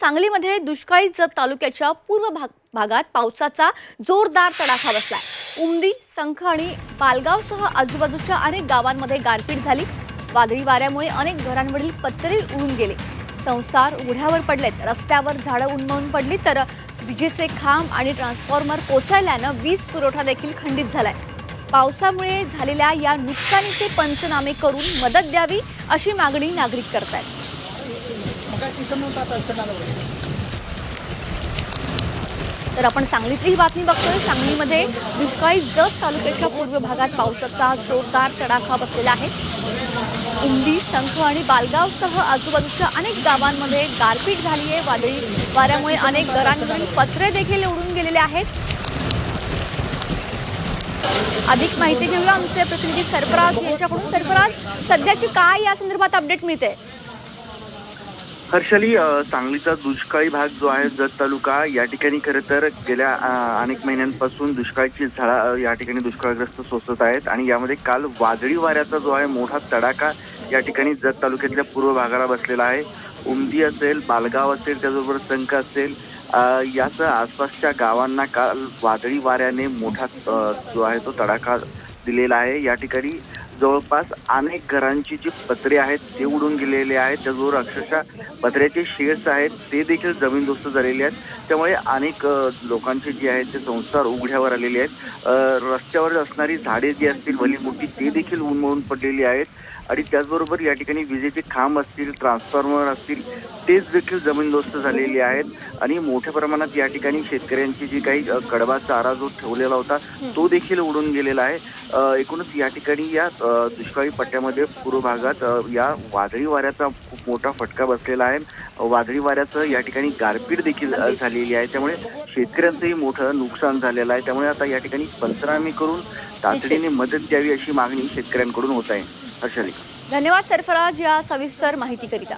सांगलीमध्ये दुष्काळी जत तालुक्याच्या पूर्व भाग भागात पावसाचा जोरदार तडाखा बसलाय. उमदी संख आणि पालगावसह आजूबाजूच्या अनेक गावांमध्ये गारपीट झाली. वादळी वाऱ्यामुळे अनेक घरांवरील पत्रे उडून गेले. संसार उघड्यावर पडलेत. रस्त्यावर झाडं उन्मळून पडली तर विजेचे खांब आणि ट्रान्सफॉर्मर कोसळल्यानं वीज पुरवठा देखील खंडित झालाय. पावसामुळे झालेल्या या नुकसानीचे पंचनामे करून मदत द्यावी अशी मागणी नागरिक करतायत. तर आपण सांगलीतली ही बातमी बघतोय. सांगलीमध्ये दुष्काळी जत तालुक्याच्या पूर्व भागात पावसाचा जोरदार तडाखा बसलेला आहे. उंदी संख आणि बालगावसह आजूबाजूच्या अनेक गावांमध्ये गारपीट झाली आहे वादळी वाऱ्यामुळे अनेक घरांवरील पत्रे देखील उडून गेलेले आहेत. अधिक माहिती घेऊया आमचे प्रतिनिधी सरफराज यांच्याकडून. सरफराज सध्याची काय या संदर्भात अपडेट मिळते? हर्षली सांगलीचा दुष्काळी भाग जो आहे जत तालुका या ठिकाणी खरं तर गेल्या अनेक महिन्यांपासून दुष्काळाची झाडा या ठिकाणी दुष्काळग्रस्त सोसत आहेत. आणि यामध्ये काल वादळी वाऱ्याचा जो आहे मोठा तडाखा या ठिकाणी जत तालुक्यातल्या पूर्व भागाला बसलेला आहे. उमदी असेल बालगाव असेल त्याचबरोबर संख असेल याच आसपासच्या गावांना काल वादळी वाऱ्याने मोठा जो आहे तो तडाखा दिलेला आहे. या ठिकाणी जवळपास अनेक घरांची जी पत्रे आहेत ते उडून गेलेले आहेत. त्याचबरोबर अक्षरशः पत्र्याचे शेड्स आहेत ते देखील जमीनदोस्त झालेले आहेत. त्यामुळे अनेक लोकांचे जे आहेत ते संसार उघड्यावर आलेले आहेत. रस्त्यावर असणारी झाडे जी असतील भली मोठी ते देखील उन्मळून पडलेली आहेत. आणि त्याचबरोबर या ठिकाणी विजेचे खांब असतील ट्रान्सफॉर्मर असतील तेच देखील जमीनदोस्त झालेले आहेत. आणि मोठ्या प्रमाणात या ठिकाणी शेतकऱ्यांची जी काही कडवा कडबा चारा जो ठेवलेला होता तो देखील उडून गेलेला आहे. एकूणच या ठिकाणी या दुष्काळी पट्ट्यामध्ये पूर्व भागात या वादळी वाऱ्याचा खूप मोठा फटका बसलेला आहे. वादळी वाऱ्याचं या ठिकाणी गारपीट देखील. झालेली आहे. त्यामुळे शेतकऱ्यांचंही मोठं नुकसान झालेलं आहे. त्यामुळे आता या ठिकाणी पंचनामे करून तातडीने मदत द्यावी अशी मागणी शेतकऱ्यांकडून होत आहे. हर्षाली. धन्यवाद सरफराज या सविस्तर माहितीकरिता.